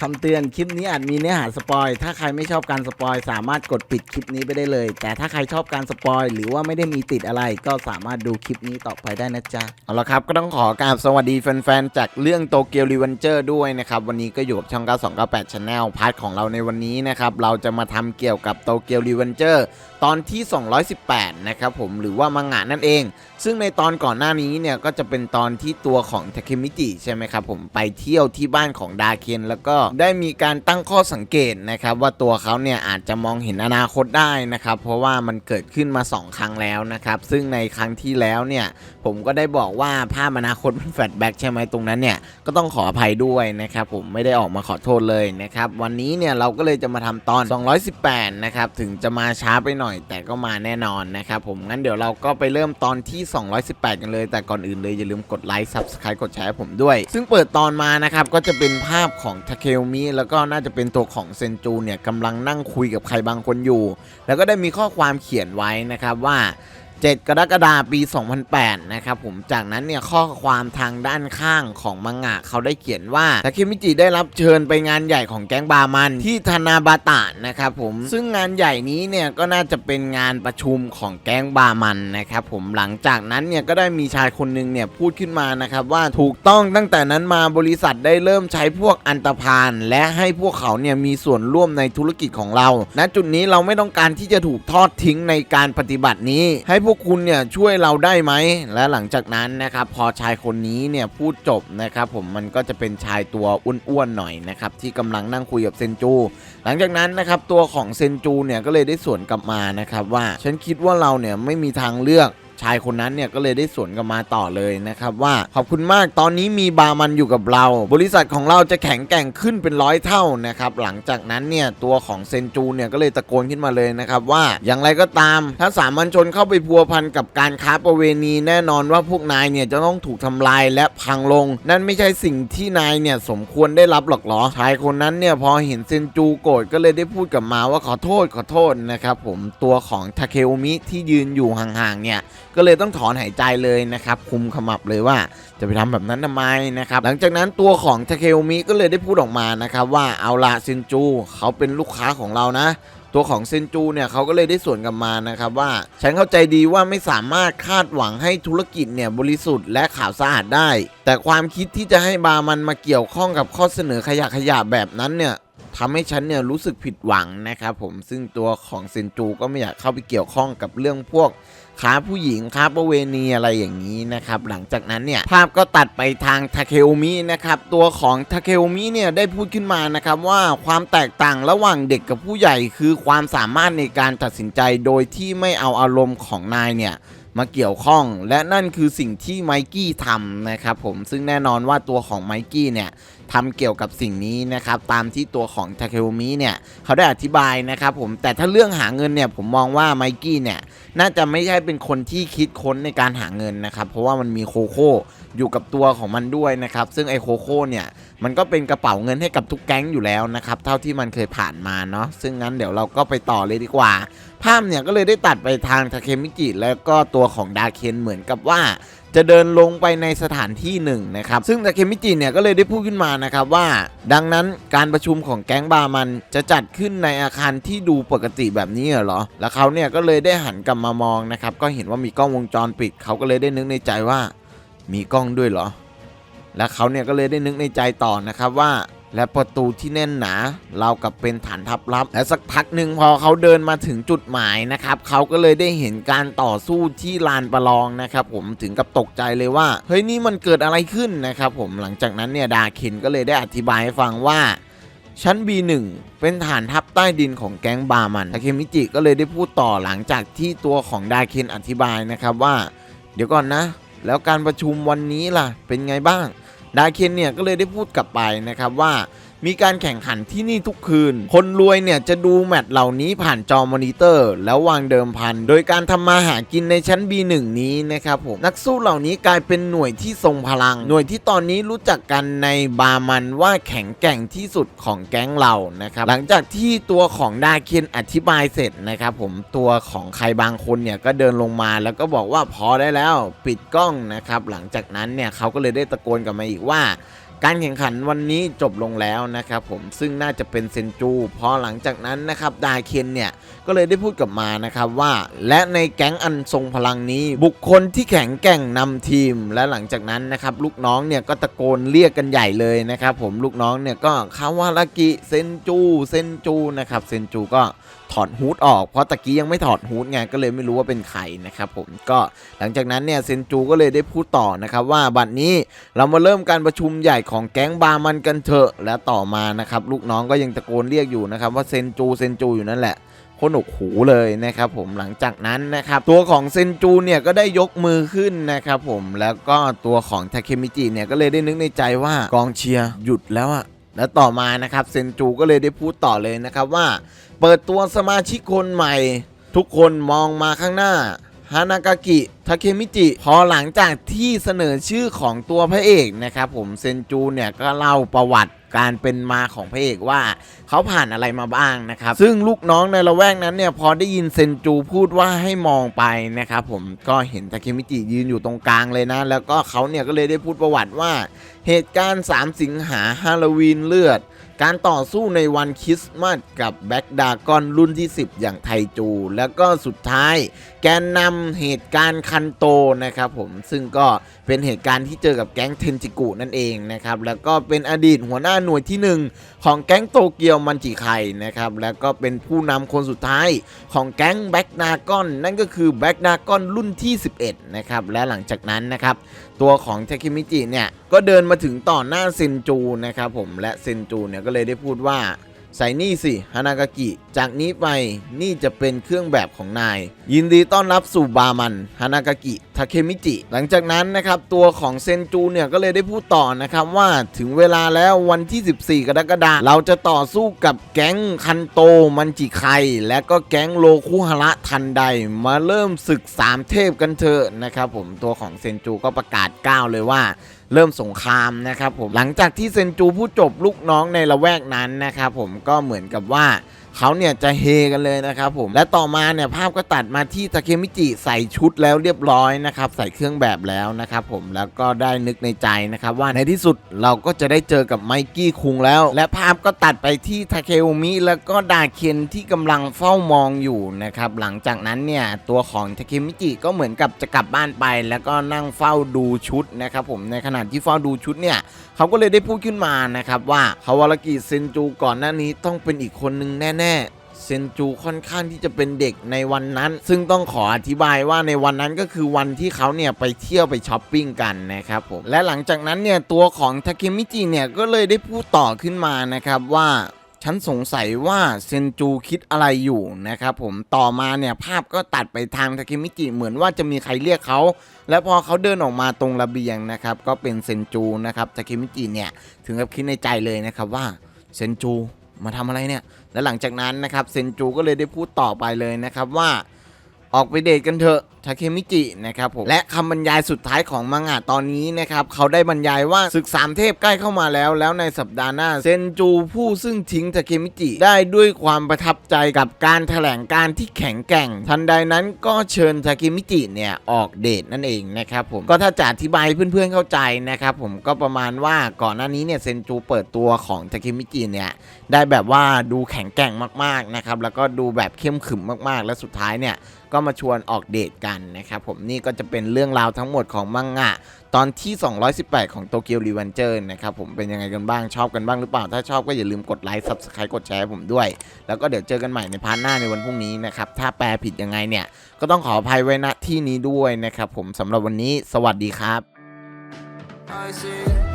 คำเตือนคลิปนี้อาจมีเนื้อหาสปอย ถ้าใครไม่ชอบการสปอย สามารถกดปิดคลิปนี้ไปได้เลย แต่ถ้าใครชอบการสปอย หรือว่าไม่ได้มีติดอะไร ก็สามารถดูคลิปนี้ต่อไปได้นะจ๊ะ เอาละครับ ก็ต้องขอกราบสวัสดีแฟนๆ จากเรื่องโตเกียวรีเวนเจอร์ด้วยนะครับ วันนี้ก็อยู่กับช่อง 9298 Channel พาร์ทของเราในวันนี้นะครับ เราจะมาทำเกี่ยวกับโตเกียวรีเวนเจอร์ตอนที่ 218 นะครับผม หรือว่ามังงะนั่นเอง ซึ่งในตอนก่อนหน้านี้เนี่ยก็จะเป็นตอนที่ตัวของทาเคมิจิใช่ไหมครับผม ไปเที่ยวที่บ้านของดาเคนแล้วก็ได้มีการตั้งข้อสังเกตนะครับว่าตัวเขาเนี่ยอาจจะมองเห็นอนาคตได้นะครับเพราะว่ามันเกิดขึ้นมา 2 ครั้งแล้วนะครับซึ่งในครั้งที่แล้วเนี่ยผมก็ได้บอกว่าภาพอนาคตมันแฟลชแบ็กใช่ไหมตรงนั้นเนี่ยก็ต้องขออภัยด้วยนะครับผมไม่ได้ออกมาขอโทษเลยนะครับวันนี้เนี่ยเราก็เลยจะมาทำตอน 218 นะครับถึงจะมาช้าไปหน่อยแต่ก็มาแน่นอนนะครับผมงั้นเดี๋ยวเราก็ไปเริ่มตอนที่ 218 กันเลย แต่ก่อนอื่นเลยอย่าลืมกดไลค์ Subscribe กดแชร์ให้ผมด้วย ซึ่งเปิดตอนมานะครับก็จะเป็นภาพของทาเคลมิแล้วก็น่าจะเป็นตัวของเซนจูเนี่ยกำลังนั่งคุยกับใครบางคนอยู่ แล้วก็ได้มีข้อความเขียนไว้นะครับว่า 7 กรกฎาคมปี 2008 นะครับผมจากนั้นเนี่ยข้อความทางด้านข้างของมังงะเขาได้เขียนว่าทาเคมิจิได้รับเชิญไปงานใหญ่ของแก๊งบามันที่ธนาบาตะนะครับผมซึ่งงานใหญ่นี้เนี่ยก็น่าจะเป็นงานประชุมของแก๊งบามันนะครับผมหลังจากนั้นเนี่ยก็ได้มีชายคนหนึงเนี่ยพูดขึ้นมานะครับว่าถูกต้องตั้งแต่นั้นมาบริษัทได้เริ่มใช้พวกอันตพาน และให้พวกเขาเนี่ยมีส่วนร่วมในธุรกิจของเราณจุดนี้เราไม่ต้องการที่จะถูกทอดทิ้งในการปฏิบัตินี้ให้พวกคุณเนี่ยช่วยเราได้ไหม และหลังจากนั้นนะครับพอชายคนนี้เนี่ยพูดจบนะครับผมมันก็จะเป็นชายตัวอ้วนๆหน่อยนะครับที่กำลังนั่งคุยกับเซนจู หลังจากนั้นนะครับตัวของเซนจูเนี่ยก็เลยได้สวนกลับมานะครับว่าฉันคิดว่าเราเนี่ยไม่มีทางเลือก ชายคนนั้นเนี่ยก็เลยได้สวนกลับมาต่อเลยนะครับว่าขอบคุณมากตอนนี้มีบามันอยู่กับเรา บริษัทของเราจะแข็งแกร่งขึ้นเป็นร้อยเท่านะครับหลังจากนั้นเนี่ยตัวของเซนจูเนี่ยก็เลยตะโกนขึ้นมาเลยนะครับว่าอย่างไรก็ตาม ถ้าสามัญชนเข้าไปพัวพันกับการค้าประเวณี แน่นอนว่าพวกนายเนี่ยจะต้องถูกทำลายและพังลง นั่นไม่ใช่สิ่งที่นายเนี่ยสมควรได้รับหรอกหรอชายคนนั้นเนี่ยพอเห็นเซนจูโกรธก็เลยได้พูดกลับมาว่าขอโทษขอโทษนะครับผมตัวของทาเคโอมิที่ยืนอยู่ห่างๆเนี่ย ก็เลยต้องถอนหายใจเลยนะครับคุมขมับเลยว่าจะไปทำแบบนั้นทำไมนะครับหลังจากนั้นตัวของทาเคโอมิก็เลยได้พูดออกมานะครับว่าเอาละซินจูเขาเป็นลูกค้าของเรานะ ตัวของเซนจูเนี่ยเขาก็เลยได้ส่วนกลับมานะครับว่าฉันเข้าใจดีว่าไม่สามารถคาดหวังให้ธุรกิจเนี่ยบริสุทธิ์และขาวสะอาดได้ แต่ความคิดที่จะให้บามันมาเกี่ยวข้องกับข้อเสนอขยะขยะแบบนั้นเนี่ยทำให้ฉันเนี่ยรู้สึกผิดหวังนะครับผมซึ่งตัวของเซนจูก็ไม่อยากเข้าไปเกี่ยวข้องกับเรื่องพวก ค้าผู้หญิงค้าประเวณีอะไรอย่างนี้นะครับ หลังจากนั้นเนี่ยภาพก็ตัดไปทางทาเคโอมินะครับตัวของทาเคโอมิเนี่ยได้พูดขึ้นมานะครับว่าความแตกต่างระหว่างเด็กกับผู้ใหญ่คือความสามารถในการตัดสินใจโดยที่ไม่เอาอารมณ์ของนายเนี่ยมาเกี่ยวข้องและนั่นคือสิ่งที่ไมกี้ทำนะครับผมซึ่งแน่นอนว่าตัวของไมกี้เนี่ยทำเกี่ยวกับสิ่งนี้นะครับตามที่ตัวของทาเคโอมิเนี่ยเขาได้อธิบายนะครับผมแต่ถ้าเรื่องหาเงินเนี่ยผมมองว่าไมกี้เนี่ยน่าจะไม่ใช่เป็นคนที่คิดค้นในการหาเงินนะครับเพราะว่ามันมีโคโค่อยู่กับตัวของมันด้วยนะครับซึ่งไอโคโค่เนี่ยมันก็เป็นกระเป๋าเงินให้กับทุกแก๊งอยู่แล้วนะครับเท่าที่มันเคยผ่านมาเนาะซึ่งงั้นเดี๋ยวเราก็ไปต่อเลยดีกว่า ภาพเนี่ยก็เลยได้ตัดไปทางทาเคมิจิแล้วก็ตัวของดาเคนเหมือนกับว่า จะเดินลงไปในสถานที่หนึ่งนะครับ ซึ่งทาเคมิจิเนี่ยก็เลยได้พูดขึ้นมานะครับว่า ดังนั้นการประชุมของแก๊งบามันจะจัดขึ้นในอาคารที่ดูปกติแบบนี้เหรอ แล้วเขาเนี่ยก็เลยได้หันกลับมามองนะครับ ก็เห็นว่ามีกล้องวงจรปิด เขาก็เลยได้นึกในใจว่า มีกล้องด้วยเหรอ และเขาเนี่ยก็เลยได้นึกในใจต่อนะครับว่า และประตูที่แน่นหนาเรากับเป็นฐานทัพลับ และสักพักหนึ่งพอเขาเดินมาถึงจุดหมายนะครับเขาก็เลยได้เห็นการต่อสู้ที่ลานประลองนะครับผมถึงกับตกใจเลยว่าเฮ้ยนี่มันเกิดอะไรขึ้นนะครับผมหลังจากนั้นเนี่ยดาเคนก็เลยได้อธิบายให้ฟังว่าชั้น B1 เป็นฐานทัพใต้ดินของแก๊งบามันทาเคมิจิก็เลยได้พูดต่อหลังจากที่ตัวของดาเคนอธิบายนะครับว่า เดี๋ยวก่อนนะ แล้วการประชุมวันนี้ล่ะเป็นไงบ้าง ดาเคนเนี่ยก็เลยได้พูดกลับไปนะครับว่า มีการแข่งขันที่นี่ทุกคืน คนรวยเนี่ยจะดูแมตช์เหล่านี้ผ่านจอมอนิเตอร์ แล้ววางเดิมพัน โดยการทำมาหากินในชั้น B1 นี้นะครับผมนักสู้เหล่านี้กลายเป็นหน่วยที่ทรงพลัง หน่วยที่ตอนนี้รู้จักกันในบามันว่าแข็งแกร่งที่สุดของแก๊งเรานะครับหลังจากที่ตัวของดาเคนอธิบายเสร็จนะครับผมตัวของใครบางคนเนี่ยก็เดินลงมาแล้วก็บอกว่าพอได้แล้วปิดกล้องนะครับหลังจากนั้นเนี่ยเขาก็เลยได้ตะโกนกลับมาอีกว่า การแข่งขันวันนี้จบลงแล้วนะครับผมซึ่งน่าจะเป็นเซนจูพอหลังจากนั้นนะครับดาเคนเนี่ยก็เลยได้พูดกับมานะครับว่า และในแก๊งอันทรงพลังนี้ บุคคลที่แข็งแกร่งนำทีม และหลังจากนั้นนะครับลูกน้องเนี่ยก็ตะโกนเรียกกันใหญ่เลยนะครับผมลูกน้องเนี่ยก็คาวารากิเซนจูเซนจูนะครับเซนจูก็ถอดฮูดออก เพราะตะกี้ยังไม่ถอดฮูดไงก็เลยไม่รู้ว่าเป็นใครนะครับผมก็หลังจากนั้นเนี่ยเซนจูก็เลยได้พูดต่อนะครับว่าบัดนี้เรามาเริ่มการประชุมใหญ่ของแก๊งบามันกันเถอะและต่อมานะครับลูกน้องก็ยังตะโกนเรียกอยู่นะครับว่าเซนจูเซนจูอยู่นั่นแหละโคตรหนกหูเลยนะครับผมหลังจากนั้นนะครับตัวของเซนจูเนี่ยก็ได้ยกมือขึ้นนะครับผมแล้วก็ตัวของทาเคมิจิเนี่ยก็เลยได้นึกในใจว่ากองเชียร์หยุดแล้วอะ และต่อมานะครับเซนจูก็เลยได้พูดต่อเลยนะครับว่า เปิดตัวสมาชิกคนใหม่ ทุกคนมองมาข้างหน้าฮานากากิ ทาเคมิจิ พอหลังจากที่เสนอชื่อของตัวพระเอกนะครับผมเซนจูเนี่ยก็เล่าประวัติการเป็นมาของพระเอกว่าเขาผ่านอะไรมาบ้างนะครับ ซึ่งลูกน้องในละแวกนั้นเนี่ยพอได้ยินเซนจูพูดว่าให้มองไปนะครับผมก็เห็นทาเคมิจิยืนอยู่ตรงกลางเลยนะ แล้วก็เขาเนี่ยก็เลยได้พูดประวัติว่า เหตุการณ์ 3 สิงหาฮาโลวีนเลือด การต่อสู้ในวันคริสต์มาสกับแบ็กดากอนรุ่นที่ 10 อย่างไทจู แล้วก็สุดท้าย แกนนำเหตุการณ์คันโตนะครับผมซึ่งก็เป็นเหตุการณ์ที่เจอกับแก๊งเทนจิกุนั่นเองนะครับแล้วก็เป็นอดีตหัวหน้าหน่วยที่ 1 ของแก๊งโตเกียวมันจิไคนะครับแล้วก็เป็นผู้นำคนสุดท้ายของแก๊งแบ็กดากอนนั่นก็คือแบ็กดากอนรุ่นที่ 11นะครับและหลังจากนั้นนะครับตัวของเทคิมิจิเนี่ยก็เดินมาถึงต่อหน้าเซนจูนะครับผมและเซนจูเนี่ยก็เลยได้พูดว่า ใส่นี่สิฮานากากิ จากนี้ไปนี่จะเป็นเครื่องแบบของนาย ยินดีต้อนรับสู่บามันฮานากากิทาเคมิจิ หลังจากนั้นนะครับ ตัวของเซนจูเนี่ย ก็เลยได้พูดต่อนะครับว่าถึงเวลาแล้ววันที่ 14 กรกฎาคมเราจะต่อสู้กับแก๊งคันโตมันจิไคและก็แก๊งโลคุฮาระทันใด มาเริ่มศึกสามเทพกันเถอะนะครับผมตัวของเซนจูก็ประกาศก้าวเลยว่า เริ่มสงครามนะครับผมหลังจากที่เซนจูพูดจบลูกน้องในละแวกนั้นนะครับผมก็เหมือนกับว่า เขาเนี่ยจะเฮกันเลยนะครับผมและต่อมาเนี่ยภาพก็ตัดมาที่ทาเคมิจิใส่ชุดแล้วเรียบร้อยนะครับใส่เครื่องแบบแล้วนะครับผมแล้วก็ได้นึกในใจนะครับว่าในที่สุดเราก็จะได้เจอกับไมกี้คุงแล้ว และภาพก็ตัดไปที่ทาเคโอมิแล้วก็ดาเคนที่กำลังเฝ้ามองอยู่นะครับหลังจากนั้นเนี่ยตัวของทาเคมิจิก็เหมือนกับจะกลับบ้านไป แล้วก็นั่งเฝ้าดูชุดนะครับผมในขณะที่เฝ้าดูชุดเนี่ยเขาก็เลยได้พูดขึ้นมานะครับว่าคาวารากิเซนจูก่อนหน้านี้ต้องเป็นอีกคนนึงแน่ๆเซนจูค่อนข้างที่จะเป็นเด็กในวันนั้น ซึ่งต้องขออธิบายว่าในวันนั้นก็คือวันที่เขาเนี่ยไปเที่ยวไปช้อปปิ้งกันนะครับผม และหลังจากนั้นเนี่ยตัวของทาเคมิจิเนี่ยก็เลยได้พูดต่อขึ้นมานะครับว่าฉันสงสัยว่าเซนจูคิดอะไรอยู่นะครับผมต่อมาเนี่ยภาพก็ตัดไปทางทาเคมิจิเหมือนว่าจะมีใครเรียกเขา และพอเขาเดินออกมาตรงระเบียงนะครับก็เป็นเซนจูนะครับทาเคมิจิเนี่ยถึงกับคิดในใจเลยนะครับว่าเซนจู มาทำอะไรเนี่ย และหลังจากนั้นนะครับเซนจูก็เลยได้พูดต่อไปเลยนะครับว่าออกไปเดทกันเถอะ ทาเคมิจินะครับผมและคำบรรยายสุดท้ายของมังงะตอนนี้นะครับเขาได้บรรยายว่าศึกสามเทพใกล้เข้ามาแล้ว แล้วในสัปดาห์หน้าเซนจูผู้ซึ่งทิ้งทาเคมิจิได้ด้วยความประทับใจกับการแถลงการที่แข็งแกร่ง ทันใดนั้นก็เชิญทาเคมิจิเนี่ยออกเดทนั่นเองนะครับผมก็ถ้าจะอธิบายเพื่อนๆเข้าใจนะครับผมก็ประมาณว่าก่อนหน้านี้เนี่ยเซนจูเปิดตัวของทาเคมิจิเนี่ยได้แบบว่าดูแข็งแกร่งมากๆนะครับแล้วก็ดูแบบเข้มขึมมากๆ และสุดท้ายเนี่ยก็มาชวนออกเดทกันนะครับผมนี่ก็จะเป็นเรื่องราวทั้งหมดของมังงะ ตอนที่ 218 ของโตเกียวรีวันเจอร์นะครับผมเป็นยังไงกันบ้างชอบกันบ้างหรือเปล่า ถ้าชอบก็อย่าลืมกดไลค์ Subscribe กดแชร์ผมด้วย แล้วก็เดี๋ยวเจอกันใหม่ในพาร์ทหน้าในวันพรุ่งนี้นะครับถ้าแปลผิดยังไงเนี่ยก็ต้องขออภัยไว้ณที่นี้ด้วยนะครับผมสำหรับวันนี้ สวัสดีครับ I see